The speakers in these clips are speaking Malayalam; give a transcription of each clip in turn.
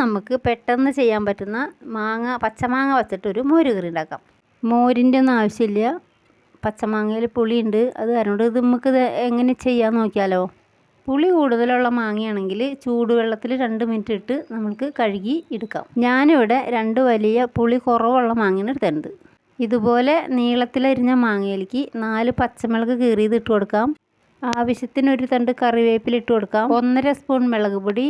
നമുക്ക് പെട്ടെന്ന് ചെയ്യാൻ പറ്റുന്ന മാങ്ങ പച്ചമാങ്ങ വച്ചിട്ടൊരു മോര് കറി ഉണ്ടാക്കാം. മോരിന്റെ ഒന്നും ആവശ്യമില്ല. പച്ചമാങ്ങയിൽ പുളിയുണ്ട്. അത് കാരണം ഇത് നമുക്ക് എങ്ങനെ ചെയ്യാൻ നോക്കിയാലോ? പുളി കൂടുതലുള്ള മാങ്ങയാണെങ്കിൽ ചൂടുവെള്ളത്തിൽ രണ്ട് മിനിറ്റ് ഇട്ട് നമുക്ക് കഴുകി എടുക്കാം. ഞാനിവിടെ രണ്ട് വലിയ പുളി കുറവുള്ള മാങ്ങയാണ് എടുത്തിട്ടുണ്ട്. ഇതുപോലെ നീളത്തിലരിഞ്ഞ മാങ്ങയിലേക്ക് നാല് പച്ചമുളക് കീറിയത് ഇട്ട് കൊടുക്കാം. ആവശ്യത്തിന് ഒരു തണ്ട് കറിവേപ്പില ഇട്ട് കൊടുക്കാം. ഒന്നര സ്പൂൺ മുളക് പൊടി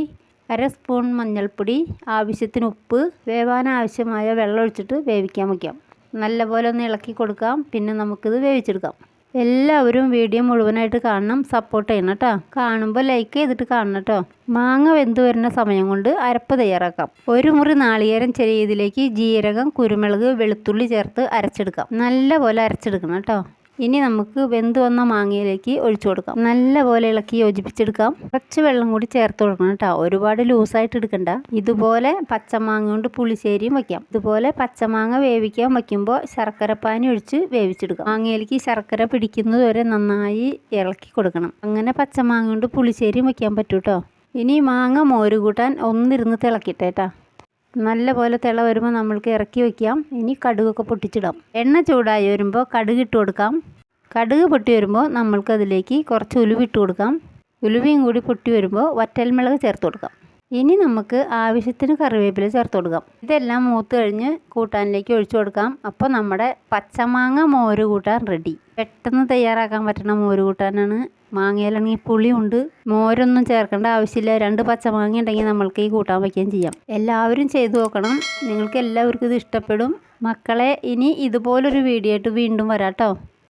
അര സ്പൂൺ മഞ്ഞൾപ്പൊടി ആവശ്യത്തിന് ഉപ്പ് വേവാൻ ആവശ്യമായ വെള്ളം ഒഴിച്ചിട്ട് വേവിക്കാൻ വയ്ക്കാം. നല്ലപോലെ ഒന്ന് ഇളക്കി കൊടുക്കാം. പിന്നെ നമുക്കിത് വേവിച്ചെടുക്കാം. എല്ലാവരും വീഡിയോ മുഴുവനായിട്ട് കാണണം. സപ്പോർട്ട് ചെയ്യണം കേട്ടോ കാണുമ്പോൾ ലൈക്ക് ചെയ്തിട്ട് കാണണം കേട്ടോ മാങ്ങ വെന്ത് വരുന്ന സമയം കൊണ്ട് അരപ്പ് തയ്യാറാക്കാം. ഒരു മുറി നാളികേരം ചെറിയ ഇതിലേക്ക് ജീരകം കുരുമുളക് വെളുത്തുള്ളി ചേർത്ത് അരച്ചെടുക്കാം. നല്ലപോലെ അരച്ചെടുക്കണം കേട്ടോ ഇനി നമുക്ക് വെന്ത് വന്ന മാങ്ങയിലേക്ക് ഒഴിച്ചു കൊടുക്കാം. നല്ലപോലെ ഇളക്കി യോജിപ്പിച്ചെടുക്കാം. കുറച്ച് വെള്ളം കൂടി ചേർത്ത് കൊടുക്കണം കേട്ടോ. ഒരുപാട് ലൂസായിട്ട് എടുക്കണ്ട. ഇതുപോലെ പച്ചമാങ്ങ കൊണ്ട് പുളിശ്ശേരിയും വയ്ക്കാം ഇതുപോലെ പച്ചമാങ്ങ വേവിക്കാൻ വയ്ക്കുമ്പോൾ ശർക്കരപ്പാനി ഒഴിച്ച് വേവിച്ചെടുക്കാം. മാങ്ങയിലേക്ക് ശർക്കര പിടിക്കുന്നത് വരെ നന്നായി ഇളക്കി കൊടുക്കണം. അങ്ങനെ പച്ചമാങ്ങ കൊണ്ട് പുളിശ്ശേരിയും വയ്ക്കാൻ പറ്റും കേട്ടോ. ഇനി മാങ്ങ മോര് കൂട്ടാൻ ഒന്നിരുന്ന് തിളക്കിട്ടേട്ടാ നല്ല പോലെ തിള വരുമ്പോൾ നമ്മൾക്ക് ഇറക്കി വയ്ക്കാം ഇനി കടുകൊക്കെ പൊട്ടിച്ചിടാം. എണ്ണ ചൂടായി വരുമ്പോൾ കടുക് ഇട്ട് കൊടുക്കാം. കടുക് പൊട്ടി വരുമ്പോൾ നമ്മൾക്ക് അതിലേക്ക് കുറച്ച് ഉലുവ ഇട്ട് കൊടുക്കാം. ഉലുവയും കൂടി പൊട്ടി വരുമ്പോൾ വറ്റൽമുളക് ചേർത്ത് കൊടുക്കാം. ഇനി നമുക്ക് ആവശ്യത്തിന് കറിവേപ്പില ചേർത്ത് കൊടുക്കാം. ഇതെല്ലാം മൂത്ത് കഴിഞ്ഞ് കൂട്ടാനിലേക്ക് ഒഴിച്ചു കൊടുക്കാം. അപ്പോൾ നമ്മുടെ പച്ചമാങ്ങ മോര് കൂട്ടാൻ റെഡി. പെട്ടെന്ന് തയ്യാറാക്കാൻ പറ്റുന്ന മോര് കൂട്ടാനാണ്. മാങ്ങയിലാണെങ്കിൽ പുളിയുണ്ട്. മോരൊന്നും ചേർക്കേണ്ട ആവശ്യമില്ല. രണ്ട് പച്ചമാങ്ങ ഉണ്ടെങ്കിൽ നമ്മൾക്ക് ഈ കൂട്ടാൻ വയ്ക്കുകയും ചെയ്യാം. എല്ലാവരും ചെയ്തു നോക്കണം. നിങ്ങൾക്ക് എല്ലാവർക്കും ഇത് ഇഷ്ടപ്പെടും. മക്കളെ ഇനി ഇതുപോലൊരു വീഡിയോ ആയിട്ട് വീണ്ടും വരാം കേട്ടോ.